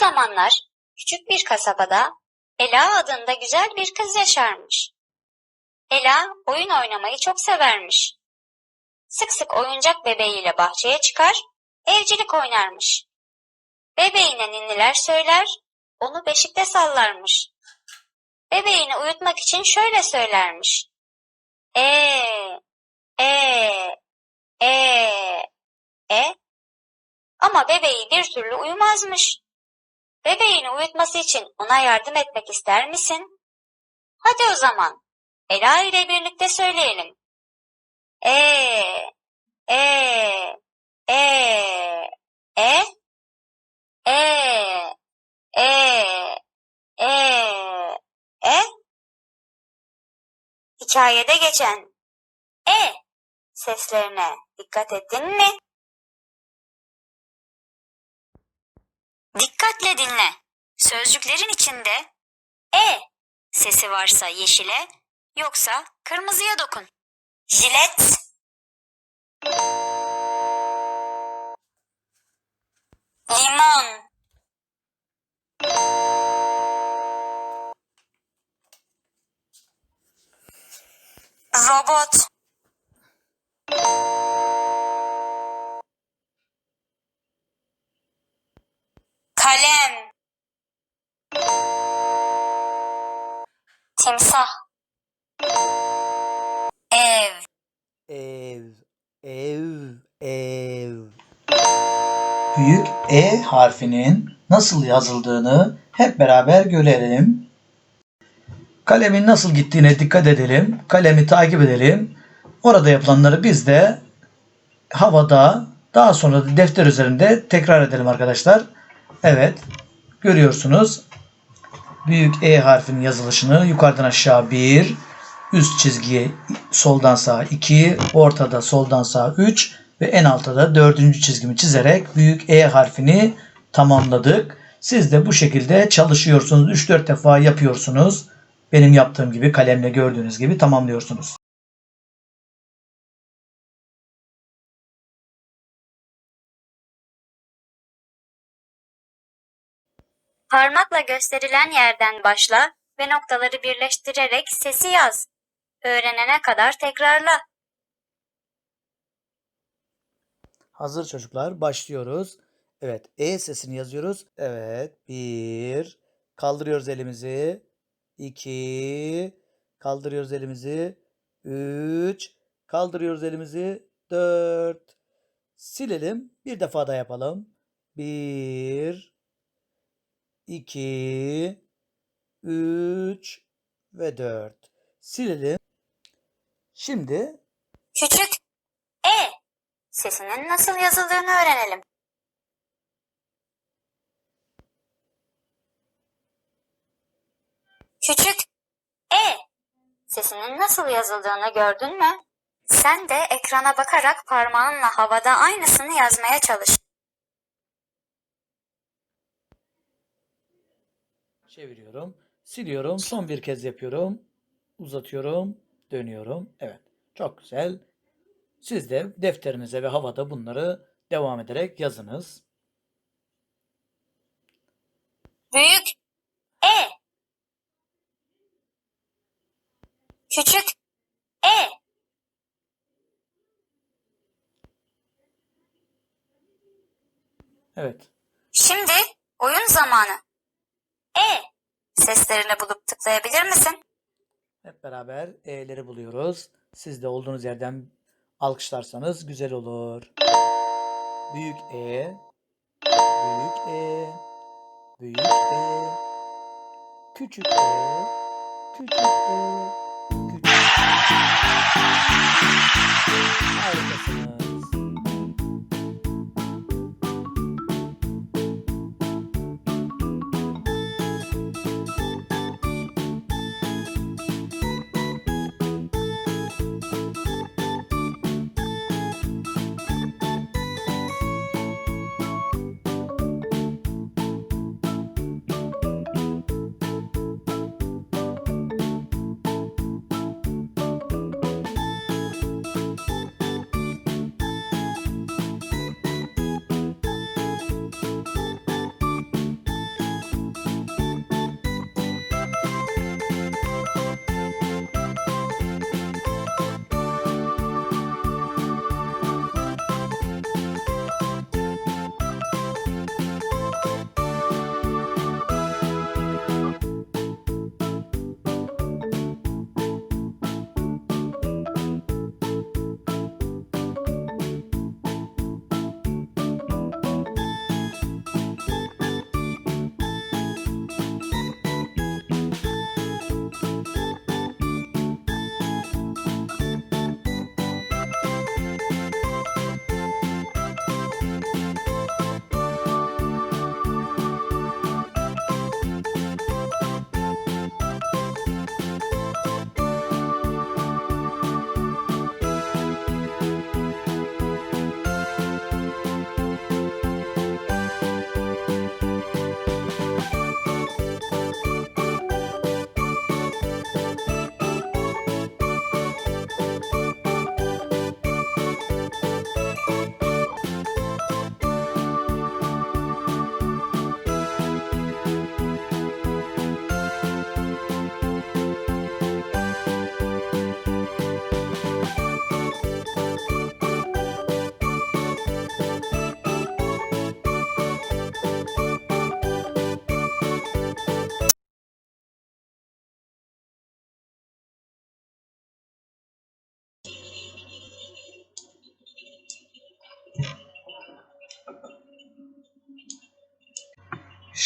zamanlar küçük bir kasabada Ela adında güzel bir kız yaşarmış. Ela oyun oynamayı çok severmiş. Sık sık oyuncak bebeğiyle bahçeye çıkar, evcilik oynarmış. Bebeğine ninniler söyler, onu beşikte sallarmış. Bebeğini uyutmak için şöyle söylermiş. E, e, e, e. Ama bebeği bir türlü uyumazmış. Bebeğini uyutması için ona yardım etmek ister misin? Hadi o zaman. Ela ile birlikte söyleyelim. E, e, e, e, e, e, e, e. Hikayede geçen e seslerine dikkat ettin mi? Dikkatle dinle. Sözcüklerin içinde e sesi varsa yeşile, yoksa kırmızıya dokun. Jilet. Limon. Robot. Ev, ev, ev. Büyük E harfinin nasıl yazıldığını hep beraber görelim. Kalemin nasıl gittiğine dikkat edelim. Kalemi takip edelim. Orada yapılanları biz de havada daha sonra da defter üzerinde tekrar edelim arkadaşlar. Evet. Görüyorsunuz. Büyük E harfinin yazılışını yukarıdan aşağı 1, üst çizgiye soldan sağa 2, ortada soldan sağa 3 ve en altta da dördüncü çizgimi çizerek büyük E harfini tamamladık. Siz de bu şekilde çalışıyorsunuz. 3-4 defa yapıyorsunuz. Benim yaptığım gibi kalemle gördüğünüz gibi tamamlıyorsunuz. Parmakla gösterilen yerden başla ve noktaları birleştirerek sesi yaz. Öğrenene kadar tekrarla. Hazır çocuklar başlıyoruz. Evet E sesini yazıyoruz. Evet bir kaldırıyoruz elimizi. iki kaldırıyoruz elimizi. Üç kaldırıyoruz elimizi. Dört silelim. Bir defa daha yapalım. Bir iki üç ve dört silelim. Şimdi Küçük E sesinin nasıl yazıldığını öğrenelim. Küçük E sesinin nasıl yazıldığını gördün mü? Sen de ekrana bakarak parmağınla havada aynısını yazmaya çalış. Çeviriyorum. Siliyorum. Son bir kez yapıyorum. Uzatıyorum. Dönüyorum. Evet. Çok güzel. Siz de defterinize ve havada bunları devam ederek yazınız. Büyük E Küçük E Evet. Şimdi oyun zamanı. E seslerini bulup tıklayabilir misin? Hep beraber E'leri buluyoruz. Siz de olduğunuz yerden alkışlarsanız güzel olur. Büyük E, büyük E, büyük E, küçük E, küçük E, küçük E. Harikasınız.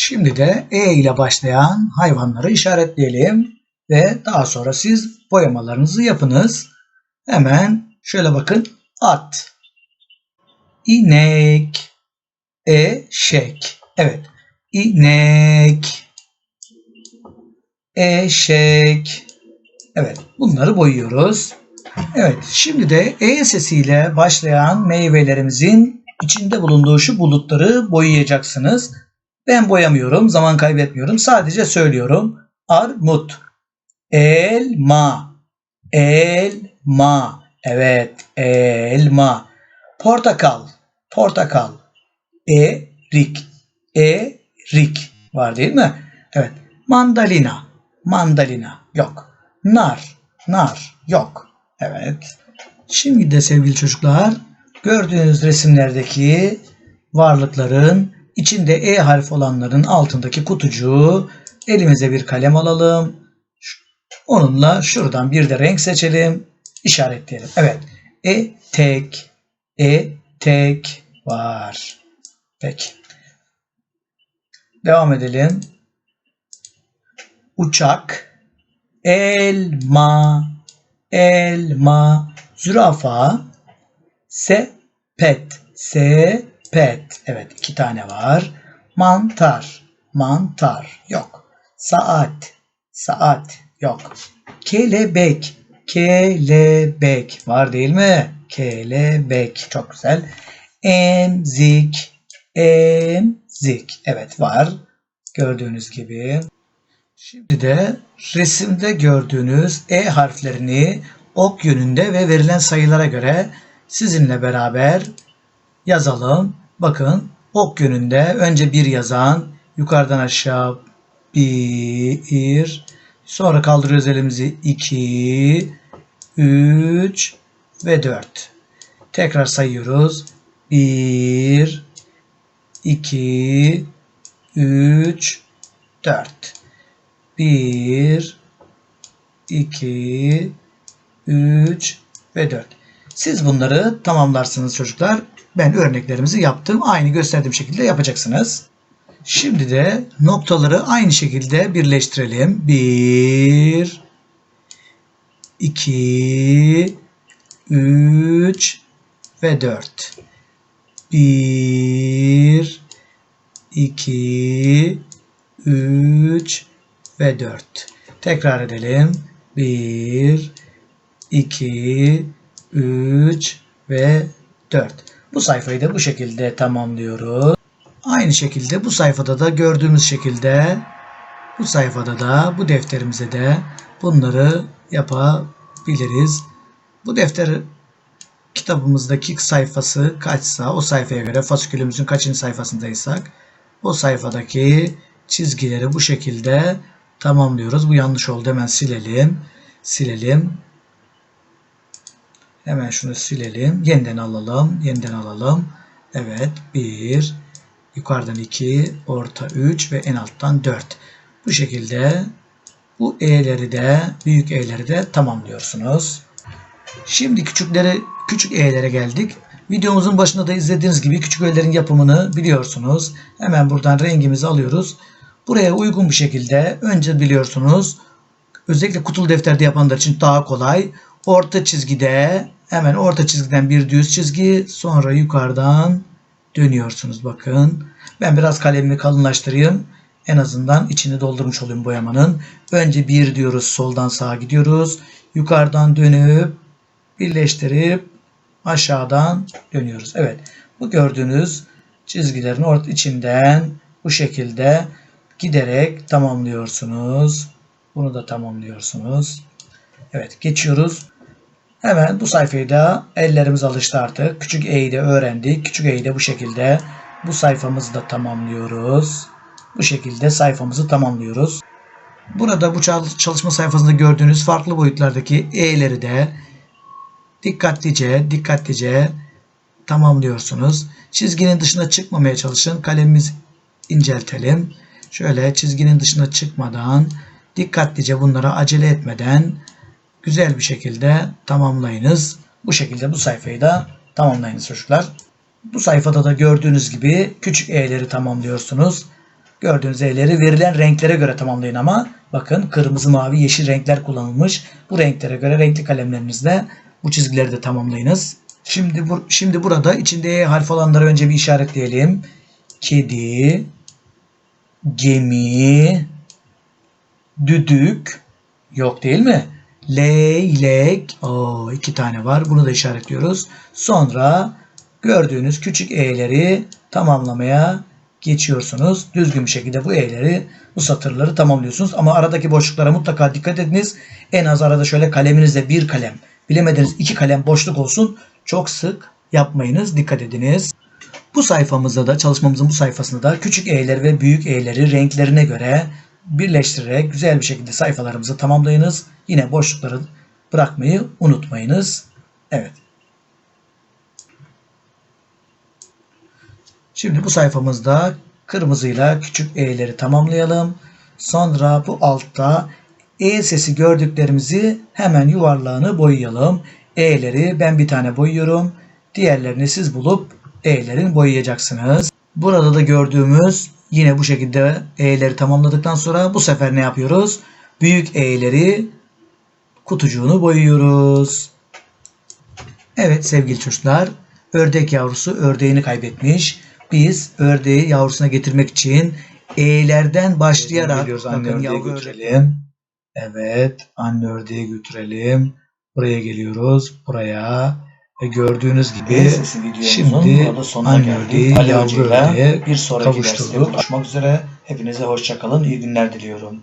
Şimdi de E ile başlayan hayvanları işaretleyelim ve daha sonra siz boyamalarınızı yapınız. Hemen şöyle bakın. At, inek, eşek. Evet. İnek, eşek. Evet. Bunları boyuyoruz. Evet. Şimdi de E sesiyle başlayan meyvelerimizin içinde bulunduğu şu bulutları boyayacaksınız. Ben boyamıyorum. Zaman kaybetmiyorum. Sadece söylüyorum. Armut, elma, elma. Evet. Elma. Portakal, portakal. Erik, erik. Var değil mi? Evet. Mandalina, mandalina. Yok. Nar, nar. Yok. Evet. Şimdi de sevgili çocuklar gördüğünüz resimlerdeki varlıkların içinde E harfi olanların altındaki kutucuğu elimize bir kalem alalım. Onunla şuradan bir de renk seçelim. işaretleyelim. Evet. E tek. E tek var. Peki. Devam edelim. Uçak. Elma. Elma. Zürafa. Sepet. Sepet. Evet iki tane var. Mantar. Mantar. Yok. Saat. Saat. Yok. Kelebek. Kelebek. Var değil mi? Kelebek. Çok güzel. Emzik. Emzik. Evet var. Gördüğünüz gibi. Şimdi de resimde gördüğünüz E harflerini ok yönünde ve verilen sayılara göre sizinle beraber yazalım. Bakın ok yönünde önce bir yazan yukarıdan aşağı bir sonra kaldırıyoruz elimizi 2 3 ve 4 tekrar sayıyoruz. 1 2 3 4 1 2 3 ve 4 siz bunları tamamlarsınız çocuklar. Ben örneklerimizi yaptım. Aynı gösterdiğim şekilde yapacaksınız. Şimdi de noktaları aynı şekilde birleştirelim. 1 2 3 ve 4 1 2 3 ve 4 tekrar edelim. 1 2 3 ve 4 bu sayfayı da bu şekilde tamamlıyoruz. Aynı şekilde bu sayfada da gördüğümüz şekilde bu sayfada da bu defterimize de bunları yapabiliriz. Bu defter kitabımızdaki sayfası kaçsa o sayfaya göre fasikülümüzün kaçıncı sayfasındaysak o sayfadaki çizgileri bu şekilde tamamlıyoruz. Bu yanlış oldu. Hemen silelim. Silelim. Hemen şunu silelim. Yeniden alalım. Yeniden alalım. Evet. 1 yukarıdan 2 orta 3 ve en alttan 4. Bu şekilde bu E'leri de büyük E'leri de tamamlıyorsunuz. Şimdi küçükleri küçük E'lere geldik. Videomuzun başında da izlediğiniz gibi küçük E'lerin yapımını biliyorsunuz. Hemen buradan rengimizi alıyoruz. Buraya uygun bir şekilde önce biliyorsunuz. Özellikle kutulu defterde yapanlar için daha kolay. Orta çizgide hemen orta çizgiden bir düz çizgi sonra yukarıdan dönüyorsunuz bakın. Ben biraz kalemimi kalınlaştırayım. En azından içini doldurmuş olayım boyamanın. Önce bir diyoruz soldan sağa gidiyoruz. Yukarıdan dönüp birleştirip aşağıdan dönüyoruz. Evet bu gördüğünüz çizgilerin orta içinden bu şekilde giderek tamamlıyorsunuz. Bunu da tamamlıyorsunuz. Evet geçiyoruz. Hemen bu sayfayı da ellerimiz alıştı artık. Küçük E'yi de öğrendik. Küçük E'yi de bu şekilde bu sayfamızı da tamamlıyoruz. Bu şekilde sayfamızı tamamlıyoruz. Burada bu çalışma sayfasında gördüğünüz farklı boyutlardaki E'leri de dikkatlice dikkatlice tamamlıyorsunuz. Çizginin dışına çıkmamaya çalışın. Kalemimizi inceltelim. Şöyle çizginin dışına çıkmadan dikkatlice bunlara acele etmeden güzel bir şekilde tamamlayınız. Bu şekilde bu sayfayı da tamamlayınız çocuklar. Bu sayfada da gördüğünüz gibi küçük e'leri tamamlıyorsunuz. Gördüğünüz E'leri verilen renklere göre tamamlayın ama bakın kırmızı, mavi, yeşil renkler kullanılmış. Bu renklere göre renkli kalemlerinizle bu çizgileri de tamamlayınız. Şimdi bu, şimdi burada içinde E harfi olanları önce bir işaretleyelim. Kedi, gemi, düdük yok değil mi? Leylek. Oo, iki tane var. Bunu da işaretliyoruz. Sonra gördüğünüz küçük e'leri tamamlamaya geçiyorsunuz. Düzgün bir şekilde bu e'leri, bu satırları tamamlıyorsunuz. Ama aradaki boşluklara mutlaka dikkat ediniz. En az arada şöyle kaleminizle bir kalem, bilemediniz iki kalem boşluk olsun. Çok sık yapmayınız. Dikkat ediniz. Bu sayfamızda da çalışmamızın bu sayfasında da küçük e'leri ve büyük e'leri renklerine göre birleştirerek güzel bir şekilde sayfalarımızı tamamlayınız. Yine boşlukları bırakmayı unutmayınız. Evet. Şimdi bu sayfamızda kırmızıyla küçük e'leri tamamlayalım. Sonra bu altta e sesi gördüklerimizi hemen yuvarlağını boyayalım. E'leri ben bir tane boyuyorum. Diğerlerini siz bulup E'lerin boyayacaksınız. Burada da gördüğümüz yine bu şekilde E'leri tamamladıktan sonra bu sefer ne yapıyoruz? Büyük E'leri kutucuğunu boyuyoruz. Evet sevgili çocuklar, ördek yavrusu ördeğini kaybetmiş. Biz ördeği yavrusuna getirmek için E'lerden başlayarak Geliyoruz, anne bakın yavru götürelim. Evet, anne ördeği götürelim. Buraya geliyoruz, buraya. Ve gördüğünüz gibi şimdi anne ördeği yavru ördeğe bir sonraki derste kavuşturduk. buluşmak üzere. Hepinize hoşçakalın. İyi günler diliyorum.